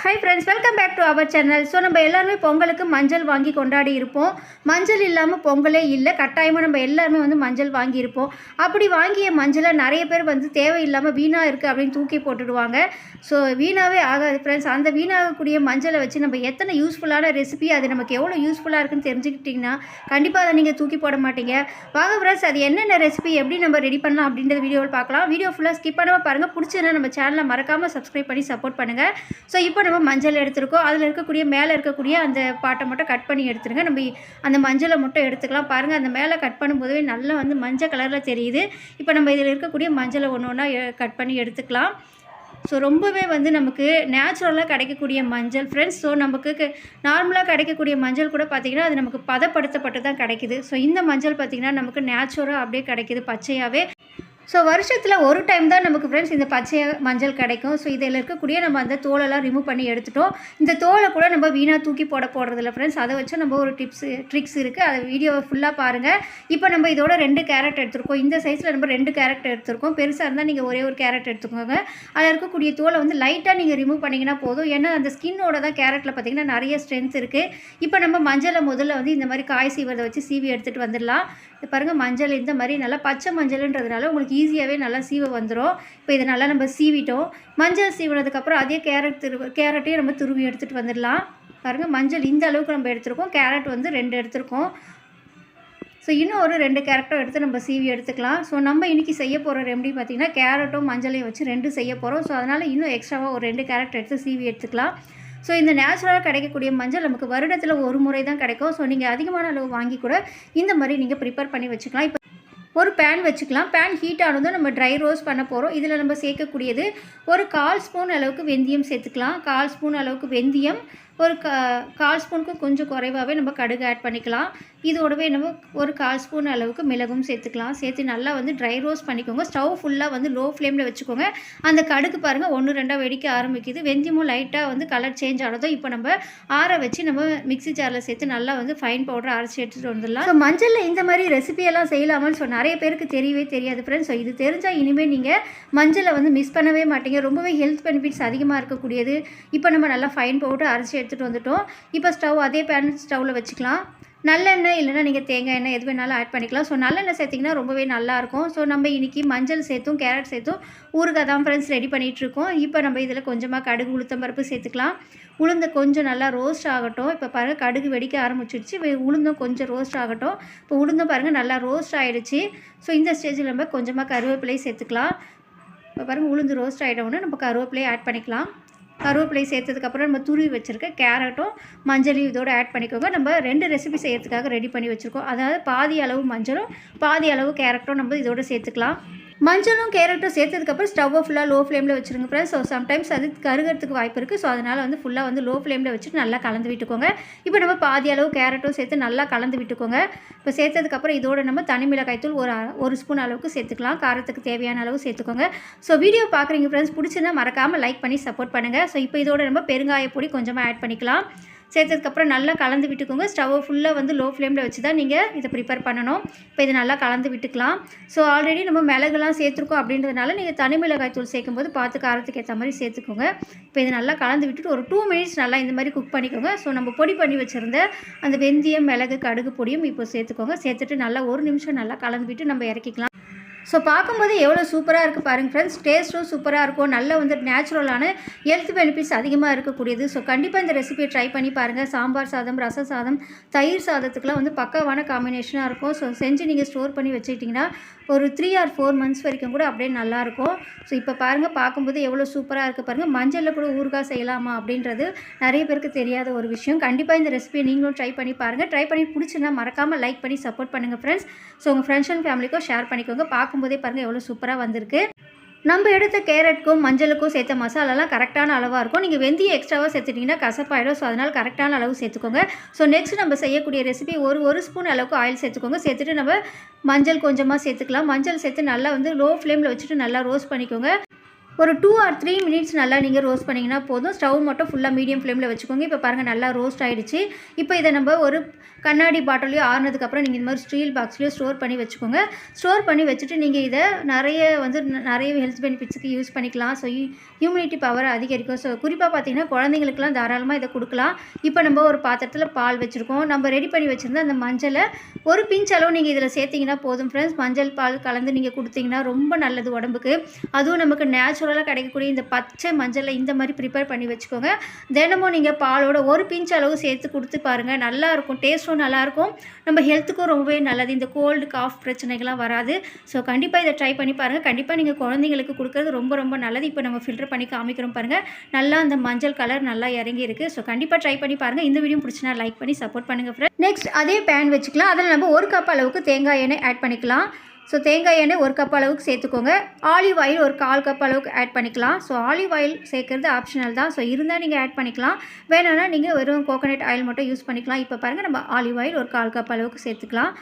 Hi friends welcome back to our channel so நம்ம எல்லாருமே பொங்கலுக்கு மஞ்சள் வாங்கி கொண்டாடி இருப்போம். மஞ்சள் இல்லாமல் பொங்கலே இல்லை. கட்டாயமாக நம்ம எல்லாருமே வந்து மஞ்சள் வாங்கியிருப்போம் அப்படி வாங்கிய மஞ்சளை நிறைய பேர் வந்து தேவையில்லாமல் வீணாக இருக்குது அப்படின்னு தூக்கி போட்டுடுவாங்க. ஸோ வீணாகவே ஆகாது ஃப்ரெண்ட்ஸ் அந்த வீணாகக்கூடிய மஞ்சளை வச்சு நம்ம எத்தனை யூஸ்ஃபுல்லான ரெசிபி அது நமக்கு எவ்வளோ யூஸ்ஃபுல்லாக இருக்குன்னு தெரிஞ்சுக்கிட்டிங்கன்னா கண்டிப்பாக அதை நீங்கள் தூக்கி போட மாட்டீங்க. வாங்க ஃப்ரெண்ட்ஸ் அது என்னென்ன ரெசிபி எப்படி நம்ம ரெடி பண்ணலாம் அப்படின்ற வீடியோவில் பார்க்கலாம். வீடியோ ஃபுல்லாக ஸ்கிப் பண்ணாமல் பாருங்கள் பிடிச்சதுன்னா நம்ம சேனலை மறக்காமல் சப்ஸ்கிரைப் பண்ணி சப்போர்ட் பண்ணுங்கள் ஸோ இப்போ நம்ம மஞ்சள் எடுத்துருக்கோம். அதில் இருக்கக்கூடிய மேலே இருக்கக்கூடிய அந்த பாட்டை மட்டும் கட் பண்ணி எடுத்துருங்க. நம்ம அந்த மஞ்சளை மட்டும் எடுத்துக்கலாம். பாருங்கள் அந்த மேலே கட் பண்ணும்போதே நல்லா வந்து மஞ்சள் கலரில் தெரியுது. இப்போ நம்ம இதில் இருக்கக்கூடிய மஞ்சளை ஒன்று ஒன்றா கட் பண்ணி எடுத்துக்கலாம். ஸோ ரொம்பவே வந்து நமக்கு நேச்சுரலாக கிடைக்கக்கூடிய மஞ்சள் ஃப்ரெண்ட்ஸ் ஸோ நமக்கு நார்மலாக கிடைக்கக்கூடிய மஞ்சள் கூட பார்த்திங்கன்னா அது நமக்கு பதப்படுத்தப்பட்டு தான் கிடைக்குது. ஸோ இந்த மஞ்சள் பார்த்திங்கன்னா நமக்கு நேச்சுரலாக அப்படியே கிடைக்கிது பச்சையாகவே ஸோ வருஷத்தில் ஒரு டைம் தான் நமக்கு ஃப்ரெண்ட்ஸ் இந்த பச்சை மஞ்சள் கிடைக்கும். ஸோ இதில் இருக்கக்கூடிய நம்ம அந்த தோலெல்லாம் ரிமூவ் பண்ணி எடுத்துட்டோம். இந்த தோலை கூட நம்ம வீணாக தூக்கி போட போடுறதில்ல ஃப்ரெண்ட்ஸ் அதை வச்சு நம்ம ஒரு டிப்ஸ் ட்ரிக்ஸ் இருக்குது அதை வீடியோவை ஃபுல்லாக பாருங்கள் இப்போ நம்ம இதோட ரெண்டு கேரட் எடுத்துருக்கோம். இந்த சைஸில் நம்ம ரெண்டு கேரட் எடுத்துருக்கோம். பெருசாக இருந்தால் நீங்கள் ஒரே ஒரு கேரட் எடுத்துக்கோங்க. அதில் இருக்கக்கூடிய தோலை வந்து லைட்டாக நீங்கள் ரிமூவ் பண்ணிங்கன்னா போதும். ஏன்னா அந்த ஸ்கின்னோட தான் கேரட்டில் பார்த்திங்கன்னா நிறைய ஸ்ட்ரென்த் இருக்குது இப்போ நம்ம மஞ்சளை முதல்ல வந்து இந்த மாதிரி காய் சீவதை வச்சு சீவி எடுத்துகிட்டு வந்துடலாம். இது பாருங்கள் மஞ்சள் இந்த மாதிரி நல்லா பச்சை மஞ்சள்ன்றதுனால உங்களுக்கு ஈஸியாகவே நல்லா சீவை வந்துடும் இப்போ இதை நல்லா நம்ம சீவிட்டோம். மஞ்சள் சீவினதுக்கப்புறம் அதே கேரட் திரு கேரட்டையும் நம்ம துருவி எடுத்துகிட்டு வந்துடலாம். பாருங்கள் மஞ்சள் இந்த அளவுக்கு நம்ம எடுத்துருக்கோம். கேரட் வந்து ரெண்டு எடுத்திருக்கோம். ஸோ இன்னும் ஒரு ரெண்டு கேரட்டும் எடுத்து நம்ம சீவி எடுத்துக்கலாம். ஸோ நம்ம இன்றைக்கி செய்ய போகிற ரெமடி பார்த்திங்கன்னா கேரட்டும் மஞ்சளையும் வச்சு ரெண்டு செய்ய போகிறோம் ஸோ அதனால் இன்னும் எக்ஸ்ட்ராவாக ஒரு ரெண்டு கேரட் எடுத்து சீவி எடுத்துக்கலாம். ஸோ இந்த நேச்சுரலாக கிடைக்கக்கூடிய மஞ்சள் நமக்கு வருடத்தில் ஒரு முறை தான் கிடைக்கும். ஸோ நீங்கள் அதிகமான அளவு வாங்கி கூட இந்த மாதிரி நீங்கள் ப்ரிப்பேர் பண்ணி வச்சுக்கலாம். இப்போ ஒரு பேன் வச்சுக்கலாம். பேன் ஹீட் ஆனதும் நம்ம ட்ரை ரோஸ்ட் பண்ண போகிறோம் இதில் நம்ம சேர்க்கக்கூடியது ஒரு கால் ஸ்பூன் அளவுக்கு வெந்தயம் சேர்த்துக்கலாம். கால் ஸ்பூன் அளவுக்கு வெந்தயம் ஒரு கா கால் ஸ்பூனுக்கு கொஞ்சம் குறைவாகவே நம்ம கடுகு ஆட் பண்ணிக்கலாம். இதோடவே நம்ம ஒரு கால் ஸ்பூன் அளவுக்கு மிளகும் சேர்த்துக்கலாம். சேர்த்து நல்லா வந்து ட்ரை ரோஸ்ட் பண்ணிக்கோங்க. ஸ்டவ் ஃபுல்லாக வந்து லோ ஃப்ளேமில் வச்சுக்கோங்க. அந்த கடுகு பாருங்கள் ஒன்று ரெண்டாக வெடிக்க ஆரம்பிக்குது. வெந்தயமும் லைட்டாக வந்து கலர் சேஞ்ச் ஆனதும் இப்போ நம்ம ஆற வச்சு நம்ம மிக்ஸி ஜாரில் சேர்த்து நல்லா வந்து ஃபைன் பவுடர் அரைச்சி எடுத்துகிட்டு வந்துடலாம். ஸோ மஞ்சளில் இந்த மாதிரி ரெசிபியெல்லாம் செய்யலாமான்னு ஸோ நிறைய பேருக்கு தெரியவே தெரியாது ஃப்ரெண்ட்ஸ் ஸோ இது தெரிஞ்சால் இனிமேல் நீங்கள் மஞ்சளை வந்து மிஸ் பண்ணவே மாட்டீங்க. ரொம்பவே ஹெல்த் பெனிஃபிட்ஸ் அதிகமாக இருக்கக்கூடியது. இப்போ நம்ம நல்லா ஃபைன் பவுடர் அரைச்சி எடுத்துகிட்டு வந்துட்டோம். இப்போ ஸ்டவ் அதே பேன் ஸ்டவ்வில் வச்சுக்கலாம். நல்லெண்ணெய் இல்லைனா நீங்கள் தேங்காய் எண்ணெய் எது வேணாலும் ஆட் பண்ணிக்கலாம். ஸோ நல்லெண்ணெய் சேர்த்திங்கன்னா ரொம்பவே நல்லாயிருக்கும் ஸோ நம்ம இன்றைக்கி மஞ்சள் சேர்த்தும் கேரட் சேர்த்தும் ஊறுகாய் தான் ஃப்ரெண்ட்ஸ் ரெடி பண்ணிகிட்ருக்கோம் இப்போ நம்ம இதில் கொஞ்சமாக கடுகு உளுத்தம் பருப்பு சேர்த்துக்கலாம். உளுந்து கொஞ்சம் நல்லா ரோஸ்ட் ஆகட்டும். இப்போ பாருங்கள் கடுகு வெடிக்க ஆரம்பிச்சிடுச்சு உளுந்தும் கொஞ்சம் ரோஸ்ட் ஆகட்டும். இப்போ உளுந்தும் பாருங்கள் நல்லா ரோஸ்ட் ஆகிடுச்சு ஸோ இந்த ஸ்டேஜில் நம்ம கொஞ்சமாக கருவேப்பிலையை சேர்த்துக்கலாம். இப்போ பாருங்கள் உளுந்து ரோஸ்ட் ஆகிட்டோன்னே நம்ம கருவேப்பிலையை ஆட் பண்ணிக்கலாம். கருவேப்பிலை சேர்த்ததுக்கப்புறம் நம்ம துருவி வச்சுருக்க கேரட்டும் மஞ்சளையும் இதோடு ஆட் பண்ணிக்கோங்க. நம்ம ரெண்டு ரெசிபி செய்கிறதுக்காக ரெடி பண்ணி வச்சுருக்கோம். அதாவது பாதி அளவு மஞ்சளும் பாதி அளவு கேரட்டும் நம்ம இதோட சேர்த்துக்கலாம். மஞ்சளும் கேரட்டும் சேர்த்ததுக்கப்புறம் ஸ்டவ்வை ஃபுல்லாக லோ ஃப்ளேமில் வச்சுருங்க ஃப்ரெண்ட்ஸ் ஸோ சம்டைம்ஸ் அது கருகிறதுக்கு வாய்ப்பு இருக்குது ஸோ அதனால் வந்து ஃபுல்லாக வந்து லோ ஃப்ளேமில் வச்சுட்டு நல்லா கலந்து விட்டுக்கோங்க. இப்போ நம்ம பாதி அளவு கேரட்டும் சேர்த்து நல்லா கலந்து விட்டுக்கோங்க. இப்போ சேர்த்ததுக்கப்புறம் இதோட நம்ம தனி மிளகாய்த்தூள் ஒரு ஒரு ஸ்பூன் அளவுக்கு சேர்த்துக்கலாம். காரத்துக்கு தேவையான அளவு சேர்த்துக்கோங்க. ஸோ வீடியோ பார்க்குறீங்க ஃப்ரெண்ட்ஸ் பிடிச்சிருந்தா மறக்காமல் லைக் பண்ணி சப்போர்ட் பண்ணுங்கள் ஸோ இப்போ இதோட நம்ம பெருங்காய பொடி கொஞ்சமாக ஆட் பண்ணிக்கலாம். சேர்த்ததுக்கப்புறம் நல்லா கலந்து விட்டுக்கோங்க. ஸ்டவ்வை ஃபுல்லாக வந்து லோ ஃப்ளேமில் வச்சு தான் நீங்கள் இதை ப்ரிப்பேர் பண்ணணும். இப்போ இது நல்லா கலந்து விட்டுக்கலாம். ஸோ ஆல்ரெடி நம்ம மிளகுலாம் சேர்த்துருக்கோம் அப்படின்றதுனால நீங்கள் தனி மிளகாய் தூள் சேர்க்கும்போது பார்த்து காரத்துக்கு ஏற்ற மாதிரி சேர்த்துக்கோங்க. இப்போ இது நல்லா கலந்து விட்டுட்டு ஒரு டூ மினிட்ஸ் நல்லா இந்த மாதிரி குக் பண்ணிக்கோங்க. ஸோ நம்ம பொடி பண்ணி வச்சுருந்த அந்த வெந்தயம் மிளகு கடுகு பொடியும் இப்போ சேர்த்துக்கோங்க. சேர்த்துட்டு நல்லா ஒரு நிமிஷம் நல்லா கலந்து விட்டு நம்ம இறக்கிக்கலாம். ஸோ பார்க்கும்போது எவ்வளோ சூப்பராக இருக்குது பாருங்கள் ஃப்ரெண்ட்ஸ் டேஸ்ட்டும் சூப்பராக இருக்கும். நல்ல வந்து நேச்சுரலான ஹெல்த் பெனிஃபிட்ஸ் அதிகமாக இருக்கக்கூடியது. ஸோ கண்டிப்பாக இந்த ரெசிபியை ட்ரை பண்ணி பாருங்கள் சாம்பார் சாதம் ரச சாதம் தயிர் சாதத்துக்குலாம் வந்து பக்காவான காம்பினேஷனாக இருக்கும். ஸோ செஞ்சு நீங்கள் ஸ்டோர் பண்ணி வச்சுக்கிட்டிங்கன்னா ஒரு த்ரீ ஆர் ஃபோர் மந்த்ஸ் வரைக்கும் கூட அப்படியே நல்லாயிருக்கும் ஸோ இப்போ பாருங்கள் பார்க்கும்போது எவ்வளோ சூப்பராக இருக்குது பாருங்கள் மஞ்சளில் கூட ஊறுகாய் செய்யலாமா அப்படின்றது நிறைய பேருக்கு தெரியாத ஒரு விஷயம். கண்டிப்பாக இந்த ரெசிபியை நீங்களும் ட்ரை பண்ணி பாருங்கள் ட்ரை பண்ணி பிடிச்சிருந்தா மறக்காமல் லைக் பண்ணி சப்போர்ட் பண்ணுங்கள் ஃப்ரெண்ட்ஸ் ஸோ உங்கள் ஃப்ரெண்ட்ஸ் அண்ட் ஃபேமிலிக்கும் ஷேர் பண்ணிக்கோங்க. பார்க்கும்போதே பாருங்கள் எவ்வளோ சூப்பராக வந்திருக்கு. நம்ம எடுத்த கேரட்டுக்கும் மஞ்சளுக்கும் சேர்த்த மசாலாலாம் கரெக்டான அளவாக இருக்கும். நீங்கள் வெந்தயம் எக்ஸ்ட்ராவாக சேர்த்துட்டிங்கன்னா கசப்பாயிடும். ஸோ அதனால் கரெக்டான அளவு சேர்த்துக்கோங்க. ஸோ நெக்ஸ்ட் நம்ம செய்யக்கூடிய ரெசிபி ஒரு ஒரு ஸ்பூன் அளவுக்கு ஆயில் சேர்த்துக்கோங்க. சேர்த்துட்டு நம்ம மஞ்சள் கொஞ்சமாக சேர்த்துக்கலாம். மஞ்சள் சேர்த்து நல்லா வந்து லோ ஃப்ளேமில் வச்சுட்டு நல்லா ரோஸ்ட் பண்ணிக்கோங்க. ஒரு டூ ஆர் த்ரீ மினிட்ஸ் நல்லா நீங்கள் ரோஸ்ட் பண்ணிங்கன்னா போதும். ஸ்டவ் மட்டும் ஃபுல்லாக மீடியம் ஃப்ளேமில் வச்சுக்கோங்க. இப்போ பாருங்கள் நல்லா ரோஸ்ட் ஆகிடுச்சு இப்போ இதை நம்ம ஒரு கண்ணாடி பாட்டிலையோ ஆறுனதுக்கப்புறம் நீங்கள் இந்த மாதிரி ஸ்டீல் பாக்ஸ்லேயோ ஸ்டோர் பண்ணி வச்சுக்கோங்க. ஸ்டோர் பண்ணி வச்சுட்டு நீங்கள் இதை நிறைய வந்து நிறைய ஹெல்த் பெனிஃபிட்ஸுக்கு யூஸ் பண்ணிக்கலாம். ஸோ இம்யூனிட்டி பவர் அதிகரிக்கும். ஸோ குறிப்பாக பார்த்தீங்கன்னா குழந்தைங்களுக்குலாம் தாராளமாக இதை கொடுக்கலாம். இப்போ நம்ம ஒரு பாத்திரத்தில் பால் வச்சுருக்கோம். நம்ம ரெடி பண்ணி வச்சுருந்தா அந்த மஞ்சளை ஒரு பிஞ்ச் அளவு நீங்கள் இதில் சேர்த்திங்கன்னா போதும் ஃப்ரெண்ட்ஸ் மஞ்சள் பால் கலந்து நீங்கள் கொடுத்தீங்கன்னா ரொம்ப நல்லது உடம்புக்கு. அதுவும் நமக்கு நேச்சுரல் நேச்சுரலாக கிடைக்கக்கூடிய இந்த பச்சை மஞ்சளை இந்த மாதிரி ப்ரிப்பேர் பண்ணி வச்சுக்கோங்க. தினமும் நீங்கள் பாலோட ஒரு பிஞ்ச் அளவு சேர்த்து கொடுத்து பாருங்கள் நல்லாயிருக்கும் டேஸ்ட்டும் நல்லாயிருக்கும் நம்ம ஹெல்த்துக்கும் ரொம்பவே நல்லது. இந்த கோல்டு காஃப் பிரச்சனைகள்லாம் வராது. ஸோ கண்டிப்பாக இதை ட்ரை பண்ணி பாருங்கள் கண்டிப்பாக நீங்கள் குழந்தைங்களுக்கு கொடுக்குறது ரொம்ப ரொம்ப நல்லது. இப்போ நம்ம ஃபில்டர் பண்ணி காமிக்கிறோம் பாருங்கள் நல்லா அந்த மஞ்சள் கலர் நல்லா இறங்கி இருக்குது ஸோ கண்டிப்பாக ட்ரை பண்ணி பாருங்கள் இந்த வீடியோ பிடிச்சினா லைக் பண்ணி சப்போர்ட் பண்ணுங்கள் ஃப்ரெண்ட் நெக்ஸ்ட் அதே பேன் வச்சுக்கலாம். அதில் நம்ம ஒரு கப் அளவுக்கு தேங்காய் எண்ணெய் ஆட் பண்ணிக்கலாம். ஸோ தேங்காய் எண்ணெய் ஒரு கப் அளவுக்கு சேர்த்துக்கோங்க. ஆலிவ் ஆயில் ஒரு கால் கப் அளவுக்கு ஆட் பண்ணிக்கலாம். ஸோ ஆலிவ் ஆயில் சேர்க்குறது ஆப்ஷனல் தான். ஸோ இருந்தால் நீங்கள் ஆட் பண்ணிக்கலாம். வேணும்னா நீங்கள் வெறும் கோகோனட் ஆயில் மட்டும் யூஸ் பண்ணிக்கலாம். இப்போ பாருங்கள் நம்ம ஆலிவ் ஆயில் ஒரு கால் கப் அளவுக்கு சேர்த்துக்கலாம்.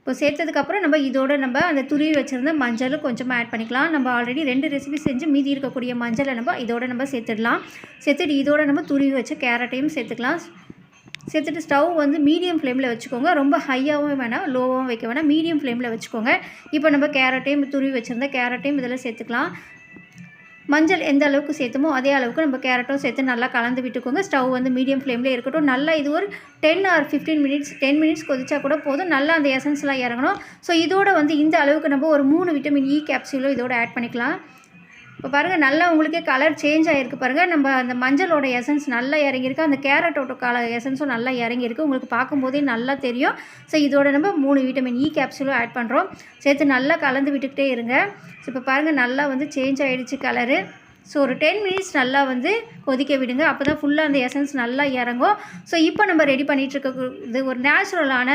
இப்போ சேர்த்ததுக்கப்புறம் நம்ம இதோட நம்ம அந்த துருவி வச்சுருந்த மஞ்சள் கொஞ்சமாக ஆட் பண்ணிக்கலாம். நம்ம ஆல்ரெடி ரெண்டு ரெசிபி செஞ்சு மீதி இருக்கக்கூடிய மஞ்சளை நம்ம இதோட நம்ம சேர்த்துடலாம். சேர்த்துட்டு இதோட நம்ம துருவி வச்ச கேரட்டையும் சேர்த்துக்கலாம். சேர்த்துட்டு ஸ்டவ் வந்து மீடியம் ஃப்ளேமில் வச்சுக்கோங்க. ரொம்ப ஹையாகவும் வேணாம் லோவாகவும் வைக்க வேணாம். மீடியம் ஃப்ளேமில் வச்சுக்கோங்க. இப்போ நம்ம கேரட்டையும் துருவி வச்சுருந்தா கேரட்டையும் இதில் சேர்த்துக்கலாம். மஞ்சள் எந்த அளவுக்கு சேர்த்துமோ அதே அளவுக்கு நம்ம கேரட்டும் சேர்த்து நல்லா கலந்து விட்டுக்கோங்க. ஸ்டவ் வந்து மீடியம் ஃப்ளேமில் இருக்கட்டும். நல்லா இது ஒரு ten or fifteen minutes ten minutes கொதிச்சா கூட போதும். நல்லா அந்த எசன்ஸ்லாம் இறங்கணும். ஸோ இதோட வந்து இந்த அளவுக்கு நம்ம ஒரு மூணு விட்டமின் இ கேப்சூலும் இதோட ஆட் பண்ணிக்கலாம். இப்போ பாருங்கள் நல்லா உங்களுக்கே கலர் சேஞ்ச் ஆகிருக்கு பாருங்கள் நம்ம அந்த மஞ்சளோட எசன்ஸ் நல்லா இறங்கியிருக்கு. அந்த கேரட்டோட கால எசன்ஸும் நல்லா இறங்கியிருக்கு. உங்களுக்கு பார்க்கும்போதே நல்லா தெரியும். ஸோ இதோட நம்ம மூணு விட்டமின் இ கேப்சூலும் ஆட் பண்ணுறோம் சேர்த்து நல்லா கலந்து விட்டுக்கிட்டே இருங்க. ஸோ இப்போ பாருங்கள் நல்லா வந்து சேஞ்ச் ஆகிடுச்சு கலரு ஸோ ஒரு டென் மினிட்ஸ் நல்லா வந்து கொதிக்க விடுங்க. அப்போ தான் ஃபுல்லாக அந்த எசன்ஸ் நல்லா இறங்கும். ஸோ இப்போ நம்ம ரெடி பண்ணிகிட்டு இது ஒரு நேச்சுரலான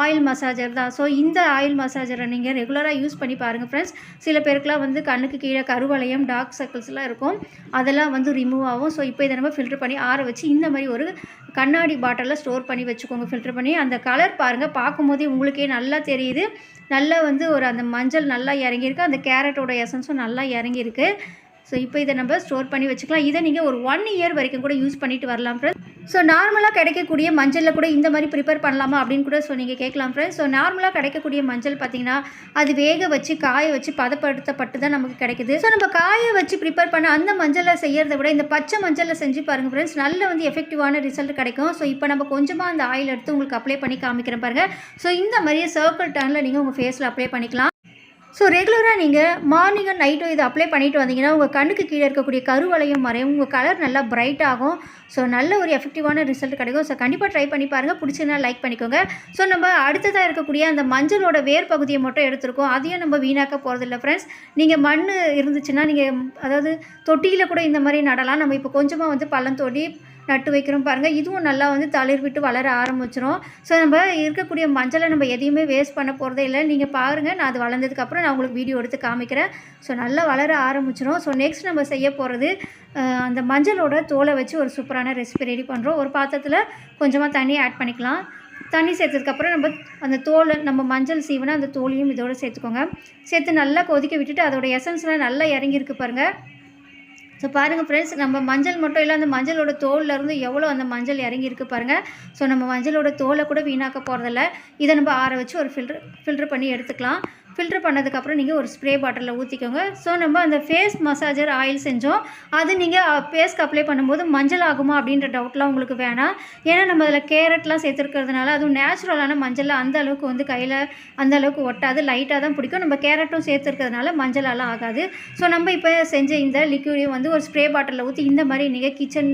ஆயில் மசாஜர் தான். ஸோ இந்த ஆயில் மசாஜரை நீங்கள் ரெகுலராக யூஸ் பண்ணி பாருங்கள் ஃப்ரெண்ட்ஸ் சில பேருக்குலாம் வந்து கண்ணுக்கு கீழே கருவளையம் டார்க் சர்க்கிள்ஸ்லாம் இருக்கும். அதெல்லாம் வந்து ரிமூவ் ஆகும். ஸோ இப்போ இதை நம்ம ஃபில்டர் பண்ணி ஆற வச்சு இந்த மாதிரி ஒரு கண்ணாடி பாட்டிலில் ஸ்டோர் பண்ணி வச்சுக்கோங்க. ஃபில்டர் பண்ணி அந்த கலர் பாருங்கள் பார்க்கும்போதே உங்களுக்கே நல்லா தெரியுது. நல்லா வந்து ஒரு அந்த மஞ்சள் நல்லா இறங்கியிருக்கு. அந்த கேரட்டோட எசன்ஸும் நல்லா இறங்கியிருக்கு. ஸோ இப்போ இதை நம்ம ஸ்டோர் பண்ணி வச்சுக்கலாம். இதை நீங்கள் ஒரு ஒன் இயர் வரைக்கும் கூட யூஸ் பண்ணிட்டு வரலாம் ஃப்ரெண்ட்ஸ் ஸோ நார்மலாக கிடைக்கக்கூடிய மஞ்சளில் கூட இந்த மாதிரி ப்ரிப்பேர் பண்ணலாமா அப்படின்னு கூட ஸோ நீங்கள் கேட்கலாம் ஃப்ரெண்ட்ஸ் ஸோ நார்மலாக கிடைக்கக்கூடிய மஞ்சள் பார்த்திங்கன்னா அது வேக வச்சு காய வச்சு பதப்படுத்தப்பட்டு தான் நமக்கு கிடைக்குது. ஸோ நம்ம காய வச்சு ப்ரிப்பேர் பண்ண அந்த மஞ்சளை செய்கிறத விட இந்த பச்சை மஞ்சளில் செஞ்சு பாருங்கள் ஃப்ரெண்ட்ஸ் நல்ல வந்து எஃபெக்டிவான ரிசல்ட் கிடைக்கும். ஸோ இப்போ நம்ம கொஞ்சமாக அந்த ஆயில் எடுத்து உங்களுக்கு அப்ளை பண்ணி காமிக்கிறேன் பாருங்கள் ஸோ இந்த மாதிரியே சர்க்கிள் டர்னில் நீங்கள் உங்கள் ஃபேஸில் அப்ளை பண்ணிக்கலாம். ஸோ ரெகுலராக நீங்கள் மார்னிங் அண்ட் நைட்டும் இதை அப்ளை பண்ணிட்டு வந்தீங்கன்னா உங்கள் கண்ணுக்கு கீழே இருக்கக்கூடிய கருவலையும் மறையும் உங்கள் கலர் நல்லா பிரைட் ஆகும். ஸோ நல்ல ஒரு எஃபெக்டிவான ரிசல்ட் கிடைக்கும். ஸோ கண்டிப்பாக ட்ரை பண்ணி பாருங்கள் பிடிச்சிருந்தா லைக் பண்ணிக்கோங்க. ஸோ நம்ம அடுத்ததாக இருக்கக்கூடிய அந்த மஞ்சளோட வேர் பகுதியை மட்டும் எடுத்திருக்கோம். அதையும் நம்ம வீணாக்க போகிறதில்ல ஃப்ரெண்ட்ஸ் நீங்கள் மண் இருந்துச்சுன்னா நீங்கள் அதாவது தொட்டியில் கூட இந்த மாதிரி நடலாம். நம்ம இப்போ கொஞ்சமாக வந்து பள்ளம் தோண்டி நட்டு வைக்கிறோம் பாருங்கள் இதுவும் நல்லா வந்து தளிர் விட்டு வளர ஆரம்பிச்சிரும். ஸோ நம்ம இருக்கக்கூடிய மஞ்சளை நம்ம எதையுமே வேஸ்ட் பண்ண போகிறதே இல்லை. நீங்கள் பாருங்கள் நான் அது வளர்ந்ததுக்கப்புறம் நான் உங்களுக்கு வீடியோ எடுத்து காமிக்கிறேன். ஸோ நல்லா வளர ஆரம்பிச்சிரும். ஸோ நெக்ஸ்ட் நம்ம செய்ய போகிறது அந்த மஞ்சளோட தோலை வச்சு ஒரு சூப்பரான ரெசிபி ரெடி பண்ணுறோம் ஒரு பாத்திரத்தில் கொஞ்சமாக தண்ணி ஆட் பண்ணிக்கலாம். தண்ணி சேர்த்ததுக்கப்புறம் நம்ம அந்த தோலை நம்ம மஞ்சள் சீவனை அந்த தோலையும் இதோடு சேர்த்துக்கோங்க. சேர்த்து நல்லா கொதிக்க விட்டுட்டு அதோடய எசன்ஸ்லாம் நல்லா இறங்கியிருக்கு பாருங்கள் ஸோ பாருங்கள் ஃப்ரெண்ட்ஸ் நம்ம மஞ்சள் மட்டும் இல்லை அந்த மஞ்சளோட தோல்லேருந்து எவ்வளோ அந்த மஞ்சள் இறங்கி இருக்கு பாருங்கள் ஸோ நம்ம மஞ்சளோட தோலை கூட வீணாக்க போகிறதில்ல இதை நம்ம ஆற வச்சு ஒரு ஃபில்டர் ஃபில்டர் பண்ணி எடுத்துக்கலாம். ஃபில்டர் பண்ணதுக்கப்புறம் நீங்கள் ஒரு ஸ்ப்ரே பாட்டிலில் ஊற்றிக்கோங்க ஸோ நம்ம அந்த ஃபேஸ் மசாஜர் ஆயில் செஞ்சோம். அது நீங்கள் ஃபேஸ்க்கு அப்ளை பண்ணும்போது மஞ்சள் ஆகுமா அப்படின்ற டவுட்லாம் உங்களுக்கு வேணாம். ஏன்னா நம்ம அதில் கேரட்லாம் சேர்த்துருக்கிறதுனால அதுவும் நேச்சுரலான மஞ்சள் அந்த அளவுக்கு வந்து கையில் அந்த அளவுக்கு ஒட்டாது. லைட்டாக தான் பிடிக்கும். நம்ம கேரட்டும் சேர்த்துருக்கிறதுனால மஞ்சளாலாம் ஆகாது. ஸோ நம்ம இப்போ செஞ்ச இந்த லிக்யூடையும் வந்து ஒரு ஸ்ப்ரே பாட்டிலில் ஊற்றி இந்த மாதிரி நீங்கள் கிச்சன்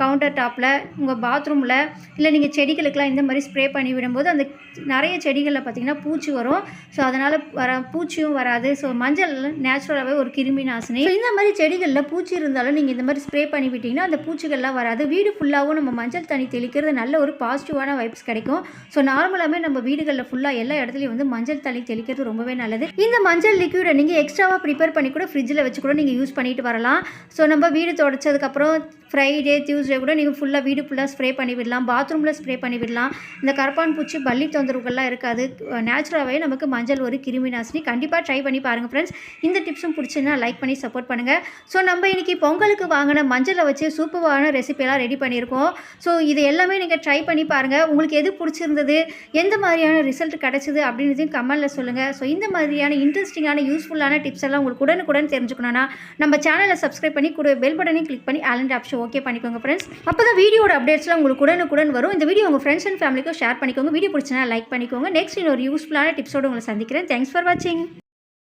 கவுண்டர் டாப்பில் உங்கள் பாத்ரூமில் இல்லை நீங்கள் செடிகளுக்கெலாம் இந்த மாதிரி ஸ்ப்ரே பண்ணி விடும்போது அந்த நிறைய செடிகளில் பார்த்திங்கன்னா பூச்சி வரும். ஸோ அதனால் வர பூச்சியும் வராது. ஸோ மஞ்சள் நேச்சுரலாகவே ஒரு கிருமி நாசினி. இந்த மாதிரி செடிகளில் பூச்சி இருந்தாலும் நீங்கள் இந்த மாதிரி ஸ்ப்ரே பண்ணி விட்டிங்கன்னா அந்த பூச்சிகள்லாம் வராது. வீடு ஃபுல்லாகவும் நம்ம மஞ்சள் தண்ணி தெளிக்கிறது நல்ல ஒரு பாசிட்டிவான வைப்ஸ் கிடைக்கும். ஸோ நார்மலாகவே நம்ம வீடுகளில் ஃபுல்லாக எல்லா இடத்துலையும் வந்து மஞ்சள் தண்ணி தெளிக்கிறது ரொம்பவே நல்லது. இந்த மஞ்சள் லிக்யூடை நீங்கள் எக்ஸ்ட்ராவாக ப்ரிப்பேர் பண்ணி கூட ஃப்ரிட்ஜில் வச்சு கூட நீங்கள் யூஸ் பண்ணிட்டு வரலாம். ஸோ நம்ம வீடு தொடச்சதுக்கப்புறம் ஃப்ரைடே டியூஸ்டே கூட நீங்கள் ஃபுல்லாக வீடு ஃபுல்லாக ஸ்ப்ரே பண்ணி விடலாம். பாத்ரூமில் ஸ்ப்ரே பண்ணி விடலாம். இந்த கரப்பான் பூச்சி பள்ளி தொந்தரவுகள்லாம் இருக்காது. நேச்சுரலாகவே நமக்கு மஞ்சள் ஒரு வந்து கிருமி நாசினி கண்டிப்பாக ட்ரை பண்ணி பாருங்கள் ஃப்ரெண்ட்ஸ் இந்த டிப்ஸும் பிடிச்சுன்னா லைக் பண்ணி சப்போர்ட் பண்ணுங்கள் ஸோ நம்ம இன்றைக்கி பொங்கலுக்கு வாங்கின மஞ்சளை வச்சு சூப்பரான ரெசிபியெல்லாம் ரெடி பண்ணியிருக்கோம். ஸோ இது எல்லாமே நீங்கள் ட்ரை பண்ணி பாருங்கள் உங்களுக்கு எது பிடிச்சிருந்தது எந்த மாதிரியான ரிசல்ட் கிடச்சிது அப்படின்றதையும் கமெண்ட்டில் சொல்லுங்கள் ஸோ இந்த மாதிரியான இன்ட்ரெஸ்டிங்கான யூஸ்ஃபுல்லான டிப்ஸ் எல்லாம் உங்களுக்கு உடனுக்குடன் தெரிஞ்சுக்கணும்னா நம்ம சேனலை சப்ஸ்கிரைப் பண்ணி கூட பெல் பட்டனையும் கிளிக் பண்ணி ஆலண்ட் ஆப்ஷன் ஓகே பண்ணிக்கோங்க ஃப்ரெண்ட்ஸ் அப்போ தான் வீடியோட அப்டேட்ஸ்லாம் உங்களுக்கு உடனுக்குடன் வரும். இந்த வீடியோ உங்கள் ஃப்ரெண்ட்ஸ் அண்ட் ஃபேமிலிக்கும் ஷேர் பண்ணிக்கோங்க. வீடியோ பிடிச்சினா லைக் பண்ணிக்கோங்க. நெக்ஸ்ட் இன்னொரு யூஸ்ஃபுல்லான டிப்ஸோடு உங்களை சந்திக்கிறேன். thanks for watching.